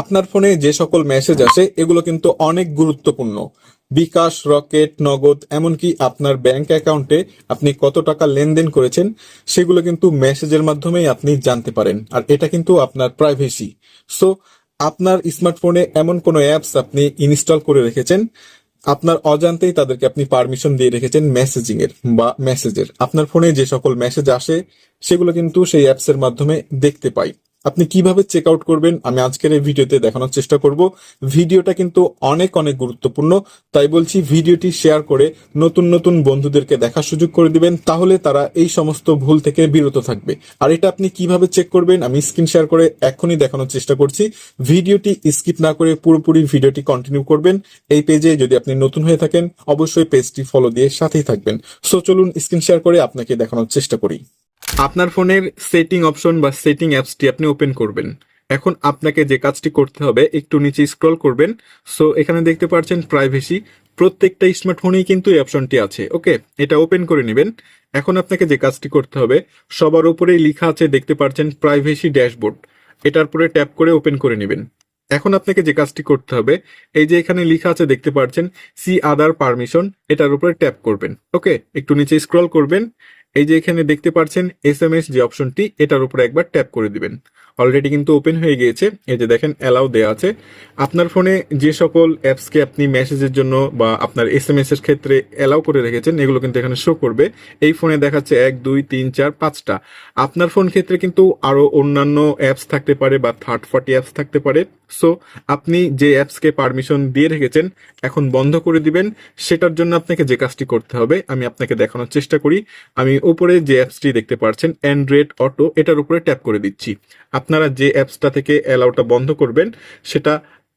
আপনার ফোনে যে সকল মেসেজ আসে, এগুলো কিন্তু অনেক গুরুত্বপূর্ণ। বিকাশ, রকেট, নগদ, এমনকি আপনার ব্যাংক অ্যাকাউন্টে আপনি কত টাকা লেনদেন করেছেন, সেগুলো কিন্তু মেসেজের মাধ্যমেই আপনি জানতে পারেন। আর এটা কিন্তু আপনার প্রাইভেসি সো আপনার স্মার্টফোনে এমন কোনো অ্যাপস আপনি ইনস্টল করে রেখেছেন, আপনার অজান্তেই তাদেরকে আপনি পারমিশন দিয়ে রেখেছেন মেসেজিং এর বা মেসেজের আপনার ফোনে যে সকল মেসেজ আসে, সেগুলো কিন্তু সেই অ্যাপস এর মাধ্যমে দেখতে পাই। আপনি কীভাবে চেক আউট করবেন? আমি আজকের এই ভিডিওতে দেখানোর চেষ্টা করব। ভিডিওটা কিন্তু অনেক অনেক গুরুত্বপূর্ণ। তাই বলছি ভিডিওটি শেয়ার করে নতুন নতুন বন্ধুদেরকে দেখার সুযোগ করে দিবেন, তাহলে তারা এই সমস্ত ভুল থেকে বিরত থাকবে। আর এটা আপনি কীভাবে চেক করবেন? আমি স্ক্রিন শেয়ার করে এখনই দেখানোর চেষ্টা করছি। ভিডিওটি স্কিপ না করে পুরোপুরি ভিডিওটি কন্টিনিউ করবেন। এই পেজে যদি আপনি নতুন হয়ে থাকেন, অবশ্যই পেজটি ফলো দিয়ে সাথেই থাকবেন। সো চলুন স্ক্রিন শেয়ার করে আপনাকে দেখানোর চেষ্টা করি। আপনার ফোনের সেটিং অপশন বা সেটিং অ্যাপসটি আপনি ওপেন করবেন। এখন আপনাকে যে কাজটি করতে হবে, একটু নিচে স্ক্রল করবেন। সো, এখানে দেখতে পাচ্ছেন প্রাইভেসি। প্রত্যেকটা স্মার্টফোনেই কিন্তু এই অপশনটি আছে, ওকে? এটা ওপেন করে নেবেন। এখন আপনাকে যে কাজটি করতে হবে, সবার উপরেই লেখা আছে, দেখতে পাচ্ছেন প্রাইভেসি ড্যাশবোর্ড। এটার উপরে ট্যাপ করে ওপেন করে নেবেন। এখন আপনাকে যে কাজটি করতে হবে, এই যে এখানে লেখা আছে, দেখতে পাচ্ছেন সি আদার পারমিশন এটার উপরে ট্যাপ করবেন, ওকে? একটু নিচে স্ক্রল করবেন। এই যে এখানে দেখতে পাচ্ছেন এস এম এস যে অপশনটি, এটার উপরে একবার ট্যাপ করে দিবেন। অলরেডি কিন্তু ওপেন হয়ে গিয়েছে। এই যে দেখেন অ্যালাউ দেওয়া আছে। আপনার ফোনে যে সকল অ্যাপসকে আপনি মেসেজের জন্য বা আপনার এস এম এস এর ক্ষেত্রে অ্যালাউ করে রেখেছেন, এগুলো কিন্তু এখানে শো করবে। এই ফোনে দেখাচ্ছে এক, দুই, তিন, চার, পাঁচটা। আপনার ফোন ক্ষেত্রে কিন্তু আরও অন্যান্য অ্যাপস থাকতে পারে বা থার্ড পার্টি অ্যাপস থাকতে পারে। সো আপনি যে অ্যাপসকে পারমিশন দিয়ে রেখেছেন, এখন বন্ধ করে দিবেন। সেটার জন্য আপনাকে যে কাজটি করতে হবে, আমি আপনাকে দেখানোর চেষ্টা করি। আমি উপরে যে অ্যাপসটি দেখতে পাচ্ছেন অ্যান্ড্রয়েড অটো এটার উপরে ট্যাপ করে দিচ্ছি। আপনারা যে অ্যাপসটা থেকে অ্যালাউটা বন্ধ করবেন, সেটা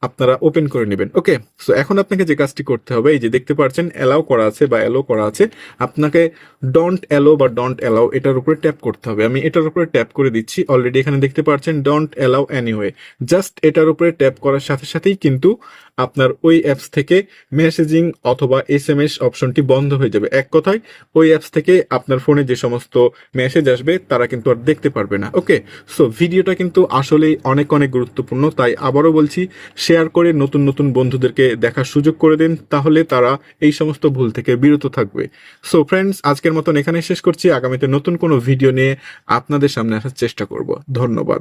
আপনারা ওপেন করে নেবেন। ওকে সো এখন আপনাকে যে কাজটি করতে হবে, এই যে দেখতে পাচ্ছেন অ্যালাউ করা আছে বা অ্যালো করা আছে, আপনাকে ডন্ট অ্যালো বা ডন্ট অ্যালাউ এটার উপরে ট্যাপ করতে হবে। আমি এটার উপরে ট্যাপ করে দিচ্ছি অলরেডি এখানে দেখতে পাচ্ছেন ডন্ট অ্যালাউ এনিওয়ে জাস্ট এটার উপরে ট্যাপ করার সাথে সাথেই কিন্তু আপনার ওই অ্যাপস থেকে মেসেজিং অথবা এস এম এস অপশনটি বন্ধ হয়ে যাবে। এক কথায়, ওই অ্যাপস থেকে আপনার ফোনে যে সমস্ত মেসেজ আসবে, তারা কিন্তু আর দেখতে পারবে না। ওকে সো ভিডিওটা কিন্তু আসলেই অনেক অনেক গুরুত্বপূর্ণ, তাই আবারও বলছি শেয়ার করে নতুন নতুন বন্ধুদেরকে দেখার সুযোগ করে দিন, তাহলে তারা এই সমস্ত ভুল থেকে বিরত থাকবে। সো ফ্রেন্ডস আজকের মতন এখানে শেষ করছি। আগামীতে নতুন কোনো ভিডিও নিয়ে আপনাদের সামনে আসার চেষ্টা করব। ধন্যবাদ।